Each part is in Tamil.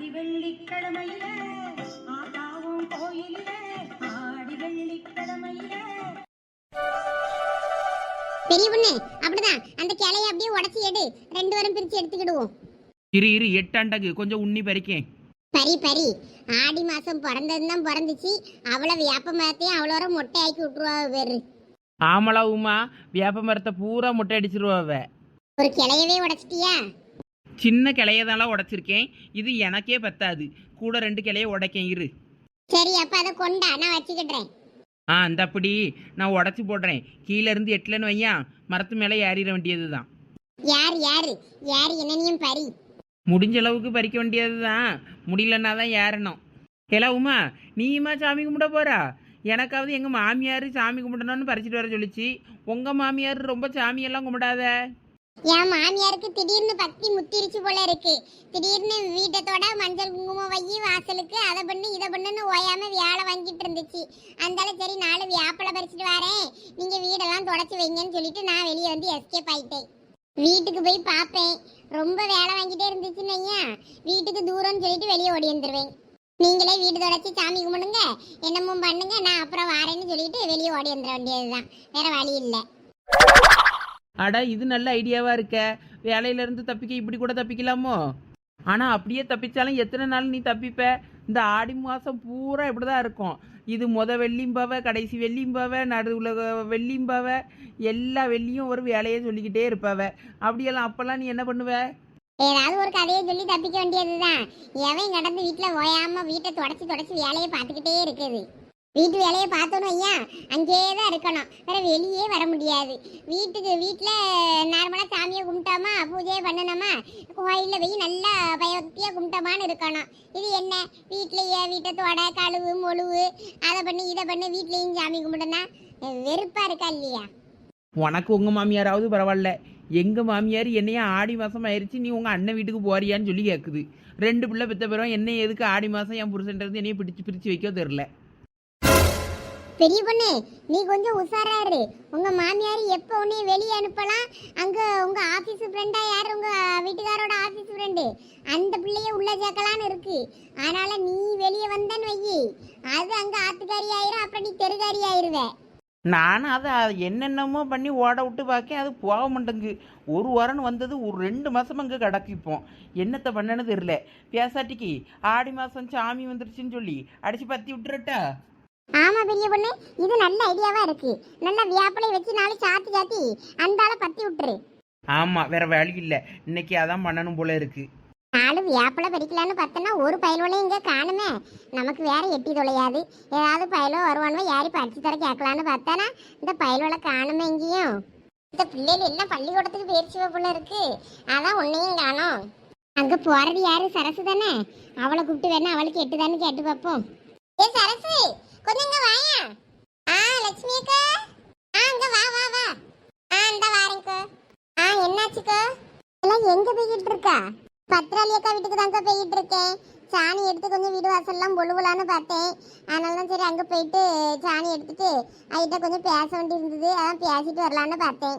ஆடி வெள்ளிக்கிழமையில ஆதாவும் கோயிலில ஆடி வெள்ளிக்கிழமையில பெரிய பொண்ணு அப்படிதான். அந்த கிளைய அப்படியே உடச்சி எடு. ரெண்டு வாரம் பிரிச்சு எடுத்துக்கிடுவோம். இரு இரு எட்டாண்டகு. கொஞ்சம் உண்ணி பறிக்கேன் பரி பரி. ஆடி மாசம் பிறந்ததுதான் பிறந்துச்சு. அவ்வளோ வேப்ப மரத்தையும் அவ்வளோ மொட்டை ஆக்கி விட்டுருவா பேரு ஆமலா உமா வேப்ப மரத்தை பூரா முட்டை அடிச்சிருவாவ. ஒரு கிளையவே உடைச்சிட்டியா? சின்ன கிளையதாலாம் உடைச்சிருக்கேன். இது எனக்கே பத்தாது. கூட ரெண்டு கிளைய உடைக்கேன் இரு. சரி அப்ப அதை கொண்டா நான் வச்சுக்கிடுறேன். ஆ அந்த அப்படி நான் உடச்சி போடுறேன். கீழே இருந்து எட்டலன்னு வையா மரத்து மேலே ஏறிட வேண்டியது தான் யார் யாரு? யார் என்னனையும் பரி முடிஞ்ச அளவுக்கு பறிக்க வேண்டியது தான் முடியலன்னா தான் ஏறணும். ஹலோ உமா நீயுமா சாமி கும்பிட போறா? எனக்காவது எங்கள் மாமியார் சாமி கும்பிடணும்னு பறிச்சிட்டு வர சொல்லிச்சு. உங்கள் மாமியார் ரொம்ப சாமியெல்லாம் கும்பிடாத. என் மாமியாருக்கு திடீர்னு பக்தி முத்திருச்சு போல இருக்கு. திடீர்னு வீட்டத்தோட மஞ்சள் குங்குமம் வையி வாசலுக்கு அதை பண்ணு இதை பண்ணுன்னு ஓயாம வேலை வாங்கிட்டு இருந்துச்சு. அந்தால சரி நாலு வியாப்பழம் பறிச்சுட்டு வரேன். நீங்க வீடெல்லாம் தொடச்சி வைங்கன்னு சொல்லிட்டு நான் வெளியே வந்து எஸ்கேப் ஆயிட்டேன். வீட்டுக்கு போய் பார்ப்பேன். ரொம்ப வேலை வாங்கிட்டே இருந்துச்சுன்னு ஐயா வீட்டுக்கு தூரம்னு சொல்லிட்டு வெளியே ஓடி வந்துருவேன். நீங்களே வீடு தொடச்சி சாமி கும்பிடுங்க. என்னமோ பண்ணுங்க. நான் அப்புறம் வாரேன்னு சொல்லிட்டு வெளியே ஓடி வந்துட வேண்டியதுதான். வேற வழி இல்லை. அட இது நல்ல ஐடியாவாக இருக்க. வேலையிலேருந்து தப்பிக்க இப்படி கூட தப்பிக்கலாமோ? ஆனால் அப்படியே தப்பிச்சாலும் எத்தனை நாள் நீ தப்பிப்ப? இந்த ஆடி மாதம் பூரா இப்படி தான் இருக்கும். இது முத வெள்ளிம்பாவ கடைசி வெள்ளிம்பாவ நடுவில் வெள்ளிம்பாவ எல்லா வெள்ளியும் ஒரு வேலையை சொல்லிக்கிட்டே இருப்பாவ. அப்படியெல்லாம் அப்போல்லாம் நீ என்ன பண்ணுவ? ஏதாவது ஒரு கதையை சொல்லி தப்பிக்க வேண்டியதுதான். எவன் கடந்து வீட்டுல ஓயாம வீட்டை தொடச்சி தொடச்சி வேலையை பார்த்துக்கிட்டே இருக்குது. வீட்டு வேலையை பார்த்தோன்னு ஐயா அங்கேயே தான் இருக்கணும். வேற வெளியே வர முடியாது. வீட்டுக்கு வீட்டில் நார்மலாக சாமியை கும்பிட்டோமா? பூஜையை பண்ணணுமா? கோயிலில் போய் நல்லா பயபக்தியாக கும்பிட்டோமான்னு இருக்கணும். இது என்ன? வீட்டிலேயே வீட்டை தொட கழுவு மொழுவு அதை பண்ணி இதை பண்ணி வீட்லேயும் சாமி கும்பிடுனா? வெறுப்பாக இருக்கா இல்லையா? உனக்கு உங்கள் மாமியாராவது பரவாயில்ல. எங்கள் மாமியார் என்னையே ஆடி மாதம் ஆயிடுச்சு நீ உங்கள் அண்ணன் வீட்டுக்கு போறியான்னு சொல்லி கேட்குது ரெண்டு பிள்ளை பெற்ற பிறகு என்ன எதுக்கு ஆடி மாதம் என் புருஷன்றது என்னைய பிடிச்சு பிரித்து வைக்க தெரில பெரிய பொண்ணு நீ கொஞ்சம் உஷாரா இரு. உங்க மாமியார் எப்போ உன்னை வெளியே அனுப்பலாம்? அங்க உங்க ஆபீஸ் ஃப்ரெண்டா யார்? உங்க வீட்டுக்காரோட ஆபீஸ் ஃப்ரெண்டு அந்த பிள்ளைய உள்ள சேர்க்கலான்னு இருக்கு. அதனால நீ வெளியே வந்தன்னு வையி. அது அங்க ஆத்துக்காரி ஆயிரும் அப்புறம் நீ தெருக்காரி ஆயிருவ. நானும் அதை என்னென்னமோ பண்ணி ஓட விட்டு பார்க்க அது போக மாட்டேங்கு ஒரு வாரம் வந்தது ஒரு ரெண்டு மாதம் அங்கே கிடக்கிப்போம் என்னத்தை பண்ணனு தெரில பேசாட்டிக்கு ஆடி மாதம் சாமி வந்துருச்சுன்னு சொல்லி அடிச்சு பற்றி விட்டுறட்டா? ஆமா பெரிய பொண்ணு இது நல்ல ஐடியாவா இருக்கு. நல்ல வியாப்பலை வச்சு நாளை சாத்தி சாத்தி அந்தால பத்தி விட்டுரு. ஆமாம் வேற வழி இல்லை. இன்னைக்கு அதான் பண்ணணும் போல இருக்கு. நாலு வியாப்பலை பறிக்கலான்னு பார்த்தோன்னா ஒரு பயல்வளையும் இங்கே காணுமே. நமக்கு வேற எட்டி தொலையாது. ஏதாவது பயலோ வருவானோ யாரி பறிச்சு தர கேட்கலான்னு பார்த்தானா இந்த பயல்வளை காணுமே எங்கேயும் இந்த பிள்ளைகள் எல்லாம் பள்ளிக்கூடத்துக்கு பயிற்சி போல இருக்கு? அதான் உன்னையும் காணோம். அங்க போறது யாரு? சரசு தானே? அவளை கூப்பிட்டு வேணா அவளுக்கு எட்டுதான்னு கேட்டு பார்ப்போம். ஏ சரசு! கொஞ்சம் இங்க வாயா? ஆ லட்சுமி அக்கா. ஆ இங்க வா வா வா. ஆ இந்த வாரேங்க ஆ என்னாச்சுக்கா? எல்லாம் எங்க போய்கிட்டு இருக்கா? பத்திராளி அக்கா வீட்டுக்கு தாங்க போயிட்டு இருக்கேன். சாணி எடுத்து கொஞ்சம் வீடு வாசல்லாம் பொழுவுலான்னு பார்த்தேன். அதனால தான் சரி அங்கே போயிட்டு சாணி எடுத்துட்டு அவகிட்ட கொஞ்சம் பேச வேண்டி இருந்தது அதான் பேசிட்டு வரலான்னு பார்த்தேன்.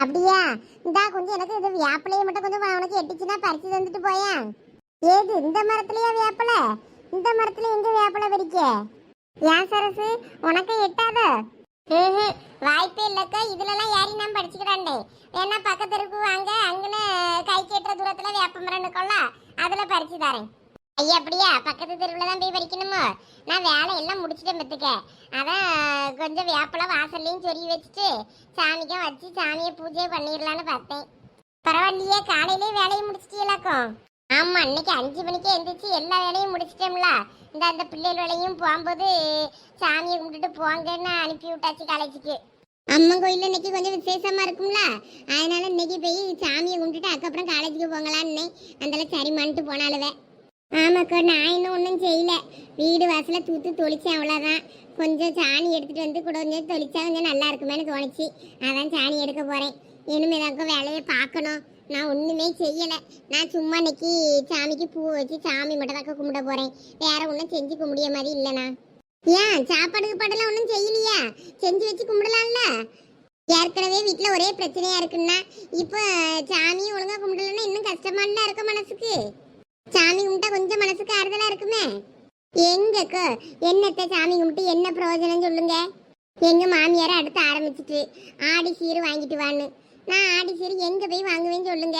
அப்படியா? இந்தா கொஞ்சம் எனக்கு இது வேப்பிலையை மட்டும் கொஞ்சம் உனக்கு எட்டுச்சுன்னா பறிச்சு தந்துட்டு போயேன் ஏது இந்த மரத்துலயா வேப்பிலை? இந்த மரத்துல எங்க வேப்பிலை பறிக்க? ஏன் சரசு? உனக்கு எட்டாத? ம்ஹும். வாய்ப்பே இல்லக்கா. இதுலலாம் யாரி நான் படிச்சுக்கிறாண்டே வேணா பக்கத்து வாங்க. அங்கன கை கேட்டுற தூரத்துல வேப்ப மரம் அதுல பறிச்சு தரேன். ஐயா அப்படியா? பக்கத்து தெருவில் தான் போய் பறிக்கணுமோ? நான் வேலை எல்லாம் முடிச்சுட்டேன் பத்துக்க. அதான் கொஞ்சம் வேப்பல வாசல்லையும் சொருகி வச்சுட்டு சாமிக்கும் வச்சு சாமியை பூஜை பண்ணிடலான்னு பார்த்தேன். பரவாயில்லையே காலையிலே வேலையை முடிச்சிட்டீங்களாக்கும் ஆமா அன்னைக்கு அஞ்சு மணிக்கே எந்திரிச்சு எல்லா வேலையும் முடிச்சிட்டோம்ல. இந்த அந்த பிள்ளைகள் வேலையும் போகும்போது சாமியை கும்பிட்டுட்டு போங்கன்னு அனுப்பி விட்டாச்சு காலேஜுக்கு. அம்மன் கோயிலில் இன்னைக்கு கொஞ்சம் விசேஷமா இருக்கும்ல. அதனால இன்னைக்கு போய் சாமியை கும்பிட்டுட்டு அதுக்கப்புறம் காலேஜுக்கு போங்களான்னு சரி சரிமான்ட்டு போனாலுவே ஆமாக்கா நான் இன்னும் ஒன்றும் செய்யல. வீடு வாசல தூத்து தொளிச்சேன் அவ்வளோதான் கொஞ்சம் சாணி எடுத்துட்டு வந்து கூட கொஞ்சம் தொளிச்சா கொஞ்சம் நல்லா இருக்குமேன்னு தோணுச்சு. அதான் சாணி எடுக்க போறேன். இனிமேதாக்க வேலையை பார்க்கணும். நான் ஒன்றுமே செய்யலை. நான் சும்மா இன்னைக்கு சாமிக்கு பூ வச்சு சாமி மட்டும் தாக்க கும்பிட போறேன். வேற ஒன்றும் செஞ்சு கும்பிடிய மாதிரி இல்லைண்ணா. ஏன்? சாப்பாடுக்கு பாடலாம் ஒன்றும் செய்யலையா? செஞ்சு வச்சு கும்பிடலாம்ல? ஏற்கனவே வீட்டில் ஒரே பிரச்சனையா இருக்குன்னா இப்போ சாமியும் ஒழுங்கா கும்பிடலன்னா இன்னும் கஷ்டமால இருக்க மனசுக்கு? சாமி கும்பிட்டா கொஞ்சம் மனசுக்கு ஆறுதலாக இருக்குமே? எங்கக்கோ? என்னத்த சாமி கும்பிட்டு என்ன பிரயோஜனம் சொல்லுங்க? எங்க மாமியாரை அடுத்து ஆரம்பிச்சிட்டு ஆடி சீரு வாங்கிட்டு வான்னு. நான் ஆடி சரி எங்க போய் வாங்குவேன்னு சொல்லுங்க.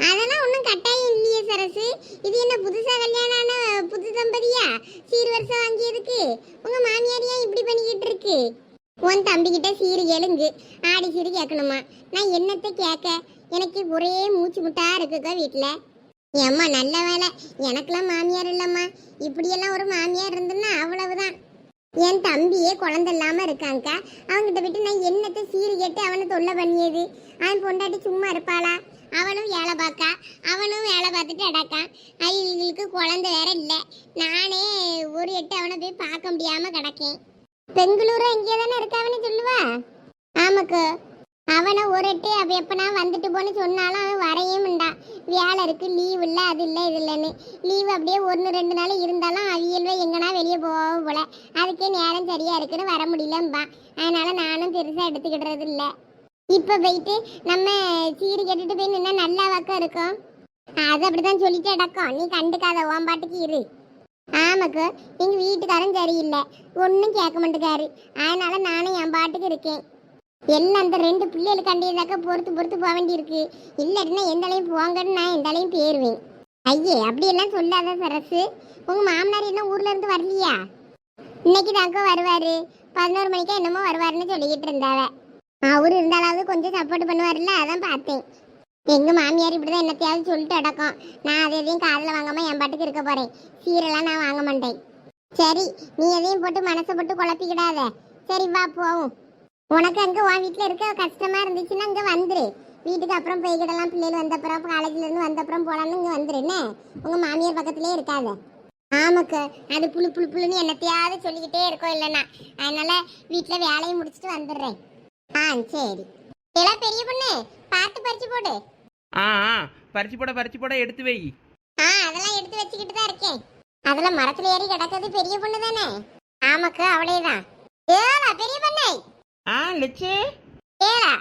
அதெல்லாம் ஒன்றும் கட்டாயம் இல்லையே சரசு. இது என்ன புதுசா கல்யாணம் ஆன புது தம்பதியா? சீர் வருஷம் வாங்கியதுக்கு. உங்க மாமியார் ஏன் இப்படி பண்ணிக்கிட்டு இருக்கு? உன் தம்பிக்கிட்ட சீர் எழுங்கு. ஆடி சீரு கேட்கணுமா? நான் என்னத்தை கேட்க? எனக்கு ஒரே மூச்சு முட்டா இருக்குக்கா வீட்டில் ஏம்மா நல்ல வேலை. எனக்கெல்லாம் மாமியார் இல்லைம்மா. இப்படியெல்லாம் ஒரு மாமியார் இருந்துன்னா அவ்வளவுதான். என் தம்பியே குழந்தை இல்லாம இருக்காங்கக்கா அவன்கிட்ட விட்டு நான் என்னத்தை சீரு கேட்டு அவனை தொல்லை பண்ணியது? அவன் பொண்டாட்டி சும்மா இருப்பாளா? அவனும் வேலை பார்க்கா? அவனும் வேலை பார்த்துட்டு அடக்கான் அவங்களுக்கு குழந்தை வேற இல்லை. நானே ஒரு எட்டு அவனை போய் பார்க்க முடியாம கிடக்கேன். பெங்களூரு இங்கே தானே இருக்காவன்னு சொல்லுவா? ஆமாக்கு. அவனை ஒரு அப்போ அவ எப்பனா வந்துட்டு போன்னு சொன்னாலும் அவன் வரையே மாட்டான் வேலை இருக்கு லீவ் இல்லை அது இல்லை இது இல்லைன்னு. லீவ் அப்படியே ஒன்று ரெண்டு நாள் இருந்தாலும் அவியல்வே எங்கன்னா வெளியே போவோம் போல. அதுக்கே நேரம் சரியா இருக்குன்னு வர முடியலம்பா. அதனால நானும் பெருசாக எடுத்துக்கிடுறது இல்லை. இப்போ போயிட்டு நம்ம சீரி கேட்டுட்டு போய் நின்னா நல்லா பக்கம் இருக்கும்? அது அப்படிதான் சொல்லிட்டு அடக்கம் நீ கண்டுக்காத ஓன் பாட்டுக்கு இரு. ஆமாக்கு எங்கள் வீட்டுக்காரன் சரியில்லை. ஒன்றும் கேட்க மாட்டேக்காரு அதனால நானும் என் பாட்டுக்கு இருக்கேன். எல்லாம் அந்த ரெண்டு பிள்ளைகள் கண்டியதாக்க பொறுத்து பொறுத்து போக வேண்டியிருக்கு. இல்லாட்டினா எந்த அளவு போங்கன்னு நான் எந்த அளவு போயிருவேன் ஐயே அப்படியெல்லாம் சொல்லாத சரசு. உங்க மாமனார் என்ன ஊர்ல இருந்து வரலையா? இன்னைக்கு தாக்க வருவாரு. பதினோரு மணிக்கா என்னமோ வருவாருன்னு சொல்லிக்கிட்டு இருந்தாவ. அவர் இருந்தாலாவது கொஞ்சம் சப்போர்ட் பண்ணுவார்ல அதான் பார்த்தேன். எங்க மாமியார் இப்படி தான் என்னத்தையாவது சொல்லிட்டு அடக்கம். நான் அதை எதையும் காதில் வாங்காம என் பாட்டுக்கு இருக்க போறேன். சீரெல்லாம் நான் வாங்க மாட்டேன். சரி நீ எதையும் போட்டு மனசை போட்டு குழப்பிக்கிடாத. சரி வா போவோம். உனக்கு அங்க உன் வீட்டில் இருக்க கஷ்டமா இருந்துச்சுன்னா அங்க வந்துரு. வீட்டுக்கு அப்புறம் போய்கிடலாம் பிள்ளைகள் வந்த அப்புறம் காலேஜ்ல இருந்து வந்த அப்புறம் போலான்னு இங்க வந்துரு என்ன? உங்க மாமியார் பக்கத்திலே இருக்காத. ஆமாக்கு அது புழு புழு புழுன்னு என்னத்தையாவது சொல்லிக்கிட்டே இருக்கோம் இல்லைன்னா. அதனால வீட்டில் வேலையை முடிச்சுட்டு வந்துடுறேன். ஆ சரி. எல்லாம் பெரிய பொண்ணு பார்த்து பறிச்சு போடு. ஆ ஆ பறிச்சு போட பறிச்சு போட எடுத்து வை. ஆ அதெல்லாம் எடுத்து வச்சுக்கிட்டு தான் இருக்கேன். அதெல்லாம் மரத்துல ஏறி கிடக்கிறது பெரிய பொண்ணு தானே ஆமாக்கு அவளேதான் ஏலா பெரிய பொண்ணு. ஆ லட்சு. ஏலா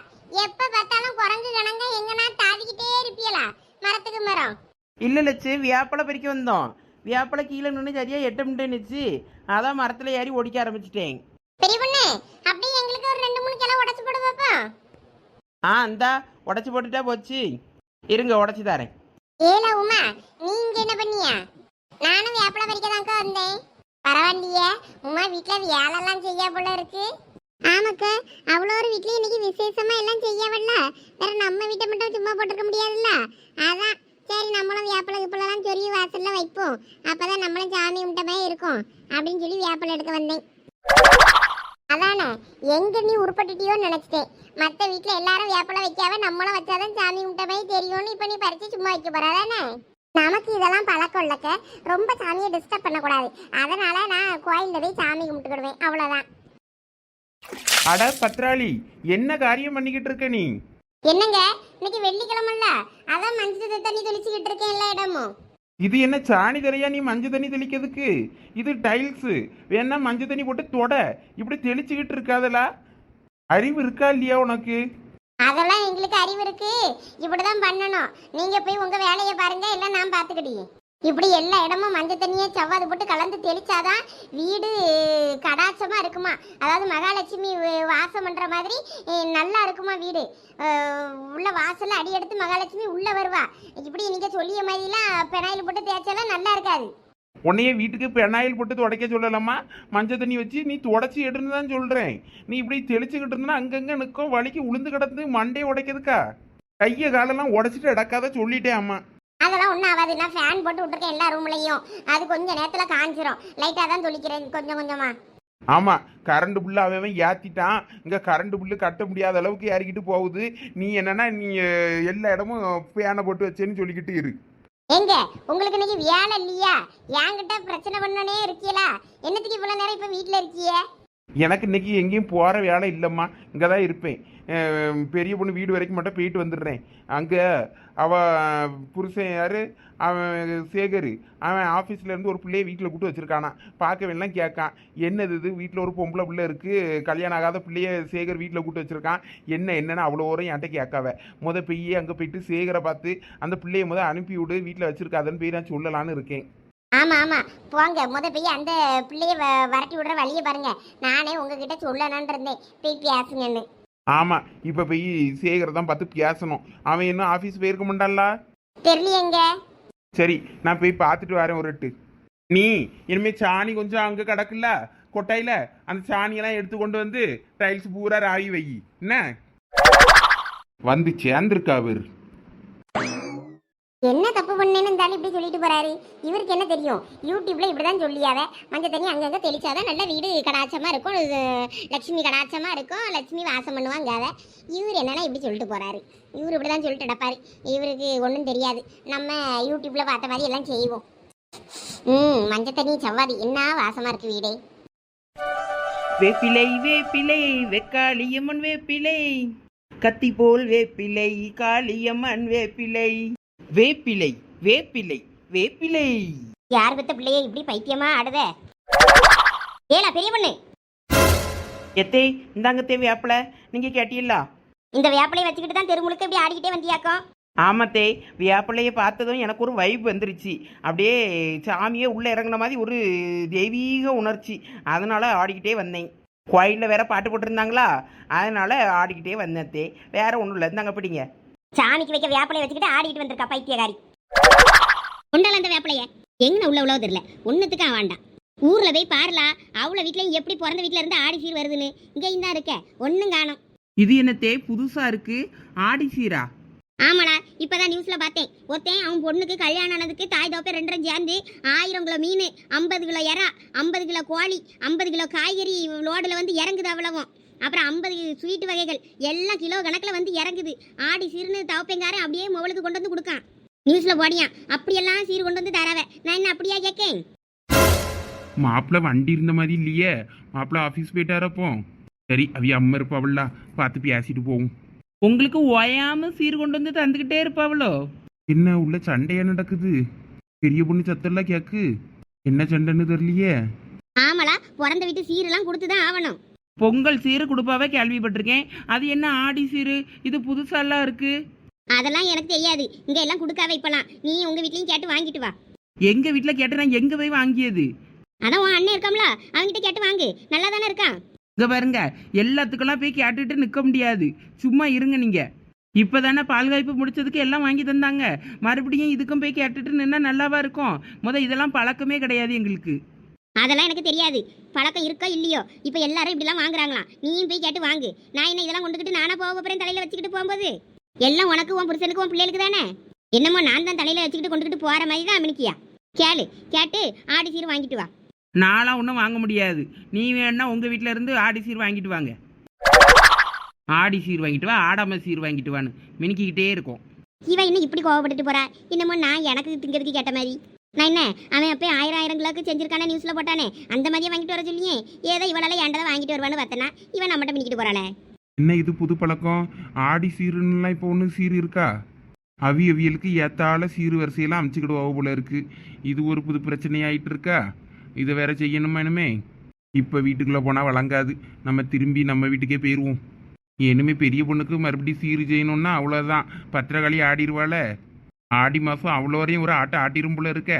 எப்ப பார்த்தாலும் குரங்கு கணங்க எங்கனா தாவிக்கிட்டே இருப்பியலா? மரத்துக்கு மரம். இல்லை லட்சு வியாப்பலை பறிக்க வந்தோம். வியாப்பலை கீழே நின்று சரியாக எட்ட நின்றுச்சு. அதான் மரத்தில் ஏறி ஒடிக்க ஆரம்பிச்சிட்டேன். பெரிய பொண்ணு அப்படியே எங்களுக்கு ஒரு ரெண்டு மூணு கிலோ உடச்சு போடு பாப்போம் ஆ இந்தா உடச்சி போட்டுட்டா போச்சு. இருங்க உடச்சி தரேன். ஏலா உமா நீங்க என்ன பண்ணியா? நானும் வேப்பல பறிக்கதாங்க வந்தேன். பரவாயில்லையே உமா வீட்ல வேலைலாம் செய்ய போல இருக்கு. ஆமாக்கா அவ்வளோ ஒரு வீட்ல இன்னைக்கு விசேஷமா எல்லாம் செய்யவல்ல வேற நம்ம வீட்டை மட்டும் சும்மா போட்டுக்க முடியாதுல்ல? அதான். சரி நம்மளும் வேப்பல கிப்பலாம் சொல்லி வாசல்ல வைப்போம். அப்பதான் நம்மளும் சாமி கும்பிட்ட மாதிரி இருக்கும் அப்படின்னு சொல்லி வேப்பல எடுக்க வந்தேன். அதானே எங்க நீ உருப்பட்டுட்டியோன்னு நினைச்சிட்டேன். மத்த வீட்ல எல்லாரும் வேப்பல வைக்காம நம்மளும் வச்சாதான் சாமி கும்பிட்ட மாதிரி தெரியும்னு இப்போ நீ பறிச்சு சும்மா வைக்க போற. அதானே? நமக்கு இதெல்லாம் பழக்கம் இல்லக்க. ரொம்ப சாமியை டிஸ்டர்ப் பண்ணக்கூடாது. அதனால நான் கோயிலில் போய் சாமி கும்பிட்டுக்கிடுவேன். அவ்வளோதான் அட பத்ராளி என்ன காரியம் பண்ணிக்கிட்டு இருக்க நீ? என்னங்க? இன்னைக்கு வெள்ளிக்கிழமல்ல. அதான் மஞ்சள் தண்ணி தெளிச்சுக்கிட்டு இருக்கேன் எல்லா இடமும். இது என்ன சாணி தரையா நீ மஞ்சள் தண்ணி தெளிக்கிறதுக்கு? இது டைல்ஸு வேணா மஞ்சள் தண்ணி போட்டு தொட. இப்படி தெளிச்சுக்கிட்டு இருக்காதலா? அறிவு இருக்கா இல்லையா உனக்கு? அதெல்லாம் எங்களுக்கு அறிவு இருக்கு. இப்படிதான் பண்ணணும். நீங்க போய் உங்க வேலையை பாருங்க எல்லாம் நான் பாத்துக்கிட்டேன் இப்படி எல்லா இடமும் மஞ்சள் தண்ணியை செவ்வாது போட்டு கலந்து தெளிச்சாதான் வீடு கடாச்சமா இருக்குமா? அதாவது மகாலட்சுமி வாசம் பண்ற மாதிரி நல்லா இருக்குமா வீடு? உள்ள வாசல்ல அடி எடுத்து மகாலட்சுமி உள்ள வருவா. இப்படி நீங்க சொல்லிய மாதிரிலாம் பெனாயில் போட்டு தேய்ச்சாலாம் நல்லா இருக்காது. உன்னையே வீட்டுக்கு பெனாயில் போட்டு துடைக்க சொல்லலாமா மஞ்சள் தண்ணி வச்சு நீ துடைச்சி எடுன்னு தான் சொல்கிறேன் நீ இப்படி தெளிச்சுக்கிட்டு இருந்தா அங்கங்கே நிற்கும் வலிக்கு உளுந்து கிடந்து மண்டையை உடைக்கிறதுக்கா? கையை காலெல்லாம் உடைச்சிட்டு அடக்காத சொல்லிட்டேன் அம்மா. அதெல்லாம் ஒன்றும் ஆகாது. நான் ஃபேன் போட்டு விட்டுருக்கேன் எல்லா ரூம்லையும் அது கொஞ்சம் நேரத்தில் காஞ்சிரும். லைட்டாக தான் தொளிக்கிறேன். கொஞ்சம் கொஞ்சமா. ஆமாம் கரண்ட் புல்லு அவன் ஏற்றிட்டான் இங்கே கரண்ட் புல்லு கட்ட முடியாத அளவுக்கு ஏறிக்கிட்டு போகுது. நீ என்னன்னா நீ எல்லா இடமும் ஃபேனை போட்டு வச்சேன்னு சொல்லிக்கிட்டு இரு. எங்க? உங்களுக்கு இன்னைக்கு வேலை இல்லையா? என்கிட்ட பிரச்சனை பண்ணனே இருக்கீங்களா என்னத்துக்கு இவ்வளவு நேரம் இப்ப வீட்ல இருக்கியே? எனக்கு இன்னைக்கு எங்கேயும் போகிற வேலை இல்லைம்மா. இங்கே தான் இருப்பேன் பெரிய பொண்ணு வீடு வரைக்கும் மட்டும் போயிட்டு வந்துடுறேன். அங்கே அவ புருஷன் யார்? அவன் சேகர். அவன் ஆஃபீஸில் இருந்து ஒரு பிள்ளையை வீட்டில் கூட்டு வச்சுருக்கானா. பார்க்க வேணாம் கேட்கான். என்னது இது? வீட்டில் ஒரு பொம்பளை பிள்ளை இருக்குது கல்யாணம் ஆகாத பிள்ளையை சேகர் வீட்டில் கூட்டு வச்சுருக்கான். என்ன என்னென்னு அவ்வளோ ஓரம் என்கிட்ட கேட்காவ முத போய் அங்கே போயிட்டு சேகரை பார்த்து அந்த பிள்ளையை முத அனுப்பி விடு வீட்டில் வச்சுருக்காதன்னு போய் நான் சொல்லலான்னு இருக்கேன். ஆமா ஆமா. போங்க. முத போய் அந்த பிள்ளைய வ- விரட்டி விடுற வழியை பாருங்க. நானே உங்ககிட்ட சொல்லணும்னு இருந்தேன். போய் பேசுங்கன்னு. ஆமாம் இப்போ போய் சேகரை தான் பார்த்து பேசணும். அவன் இன்னும் ஆஃபீஸ் போயிருக்க மாட்டான்ல? தெரியலையேங்க. சரி நான் போய் பார்த்துட்டு வரேன் ஒரு எட்டு. நீ இனிமே சாணி கொஞ்சம் அங்கே கிடக்குல்ல கொட்டாயில அந்த சாணியெல்லாம் எடுத்து கொண்டு வந்து டைல்ஸ் பூரா ராவி வை. என்ன? வந்து சேர்ந்துருக்கா அவர் என்ன தப்பு பண்ணேன்னு இருந்தாலும் இப்படி சொல்லிட்டு போறாரு? இவருக்கு என்ன தெரியும்? யூடியூப்ல இப்படிதான் சொல்லியாவ. மஞ்சள் தண்ணி அங்கங்க தெளிச்சாதான் நல்ல வீடு கடாச்சமா இருக்கும். லட்சுமி கடாச்சமா இருக்கும். லட்சுமி வாசம் பண்ணுவாங்க அவ இவர் என்னன்னா இப்படி சொல்லிட்டு போறாரு. இவர் இப்படிதான் சொல்லிட்டு நடப்பாரு இவருக்கு ஒன்றும் தெரியாது. நம்ம யூடியூப்ல பார்த்த மாதிரி எல்லாம் செய்வோம். ம் மஞ்சள் தண்ணி சவ்வாதி. என்ன வாசமா இருக்கு வீடே? வேப்பிலை வேப்பிலை வெக்காளியம்மன் வேப்பிலை. கத்தி போல் வேப்பிலை காளியம்மன் வேப்பிலை. வேப்பிலை வேப்பிலை வேப்பிலை. யார் பெத்த பிள்ளைய இப்படி பைத்தியமா ஆடுத? ஏலா பெரிய பொண்ணு. எத்தே இந்தாங்க தே வேப்பில. நீங்க கேட்டீங்களா? இந்த வேப்பிலையை வச்சுக்கிட்டு தான் தெரு முழுக்க இப்படி ஆடிக்கிட்டே வந்தியாக்கும். ஆமாத்தே வேப்பிலையை பார்த்ததும் எனக்கு ஒரு வைப் வந்துருச்சு. அப்படியே சாமியே உள்ளே இறங்குன மாதிரி ஒரு தெய்வீக உணர்ச்சி. அதனால ஆடிக்கிட்டே வந்தேன். கோயிலில் வேற பாட்டு போட்டிருந்தாங்களா? அதனால ஆடிக்கிட்டே வந்தேத்தே வேற ஒன்றும் இல்லை. இந்தாங்க பிடிங்க. சாமிக்கு வைக்க வேப்பிலையை வச்சுக்கிட்டு ஆடிட்டு வந்திருக்கா பைத்தியக்காரி. உண்டால அந்த வேப்பிலைய. எங்க உள்ள உழவு தெரியல. ஒன்னுத்துக்கு வேண்டாம். ஊர்ல போய் பாருலா அவள வீட்லயும் எப்படி பிறந்த வீட்ல இருந்து ஆடி சீர் வருதுன்னு. இங்கேயும் தான் இருக்க. ஒன்னும் காணும். இது என்னத்தே புதுசா இருக்கு? ஆடி சீரா? ஆமாடா இப்பதான் நியூஸ்ல பார்த்தேன். ஒருத்தன் அவன் பொண்ணுக்கு கல்யாணம் ஆனதுக்கு தாய் தோப்பை ரெண்டரை சேர்ந்து ஆயிரம் கிலோ மீன் ஐம்பது கிலோ எறா ஐம்பது கிலோ கோழி ஐம்பது கிலோ காய்கறி லோடுல வந்து இறங்குது அவ்வளவும். அப்புறம் ஐம்பது ஸ்வீட் வகைகள். எல்லாம் கிலோ கணக்கில் வந்து இறங்குது. ஆடி சீர்னு தவப்பேங்காரன் அப்படியே மொபைலுக்கு கொண்டு வந்து கொடுக்கான். நியூஸ்ல போடியான் அப்படியெல்லாம் சீர் கொண்டு வந்து தராவ. நான் என்ன அப்படியா கேட்கேன் மாப்பிள்ள வண்டி இருந்த மாதிரி இல்லையே. மாப்பிள்ள ஆஃபீஸ் போயிட்டாரப்போ சரி அவிய அம்மா இருப்பாவல்ல பார்த்து பேசிட்டு போவோம். உங்களுக்கு ஓயாம சீர் கொண்டு வந்து தந்துக்கிட்டே இருப்பாவளோ? என்ன உள்ள சண்டையா நடக்குது? பெரிய பொண்ணு சத்தெல்லாம் கேக்கு. என்ன சண்டைன்னு தெரியலையே. ஆமாடா பிறந்த வீட்டு சீரெல்லாம் கொடுத்து தான் ஆகணும் பொங்கல் சீரு கொடுப்பாவே கேள்விப்பட்டிருக்கேன். அது என்ன ஆடி சீரு? இது புதுசாலாம் இருக்கு? அதெல்லாம் எனக்கு தெரியாது. இங்க எல்லாம் கொடுக்காவே இப்பலாம் நீ உங்க வீட்லயும் கேட்டு வாங்கிட்டு வா. எங்க வீட்டில் கேட்டு நான் எங்க போய் வாங்கியது? அதான் உன் அண்ணன் இருக்காம்ல. அவன்கிட்ட கேட்டு வாங்கு. நல்லா தானே இருக்கான். இங்க பாருங்க எல்லாத்துக்கெல்லாம் போய் கேட்டுட்டு நிற்க முடியாது. சும்மா இருங்க நீங்க. இப்பதானே பால் காய்ப்பு முடிச்சதுக்கு எல்லாம் வாங்கி தந்தாங்க. மறுபடியும் இதுக்கும் போய் கேட்டுட்டு நின்னா நல்லாவா இருக்கும். முத இதெல்லாம் பழக்கமே கிடையாது எங்களுக்கு. அதெல்லாம் எனக்கு தெரியாது. பழக்கம் இருக்கோ இல்லையோ? இப்போ எல்லாரும் இப்படிலாம் வாங்குறாங்களாம். நீயும் போய் கேட்டு வாங்கு. நான் என்ன இதெல்லாம் கொண்டுக்கிட்டு நானா போக போறேன் தலையில வச்சுக்கிட்டு போகும்போது? எல்லாம் உனக்கு உன் புருஷனுக்கு உன் பிள்ளைகளுக்கு தானே? என்னமோ நான் தான் தலையில வச்சுக்கிட்டு கொண்டுக்கிட்டு போற மாதிரி தான் மினிக்கியா கேளு. கேட்டு ஆடி சீர் வாங்கிட்டு வா. நான்லாம் ஒன்றும் வாங்க முடியாது. நீ வேணா உங்க வீட்ல இருந்து ஆடி சீர் வாங்கிட்டு வாங்க. ஆடி சீர் வாங்கிட்டு வா ஆடாம சீர் வாங்கிட்டு வான்னு மினுக்கிக்கிட்டே இருக்கும். இவன் இன்னும் இப்படி கோவப்பட்டுட்டு போறா? என்னமோ நான் எனக்கு திங்கிறதுக்கு கேட்ட மாதிரி. நான் என்ன? அவன் அப்போ ஆயிரம் ஆயிரம் கிலோக்கு செஞ்சிருக்கானே நியூஸில் போட்டானே. அந்த மாதிரியே வாங்கிட்டு வர சொல்லியே. ஏதோ இவளால ஏண்டதை வாங்கிட்டு வருவான்னு பார்த்தனா இவன் நம்மகிட்ட மினிக்கிட்டு போறாளே. என்ன இது புது பழக்கம்? ஆடி சீருன்னுலாம் இப்போ ஒன்று சீர் இருக்கா? அவி அவியலுக்கு ஏத்தால சீர் வரிசையெல்லாம் அமைச்சுக்கிடுவா போல இருக்கு. இது ஒரு புது பிரச்சனையாயிட்டு இருக்கா? இதை வேற செய்யணுமா இனிமே? இப்போ வீட்டுக்குள்ளே போனால் வழங்காது. நம்ம திரும்பி நம்ம வீட்டுக்கே போயிடுவோம் இனிமே பெரிய பொண்ணுக்கு மறுபடியும் சீர் செய்யணும்னா அவ்வளோதான் பத்திரகாளி ஆடிடுவாளே ஆடி மாதம் அவ்வளோ வரையும் ஒரு ஆட்டை ஆட்டிரும் போல இருக்க.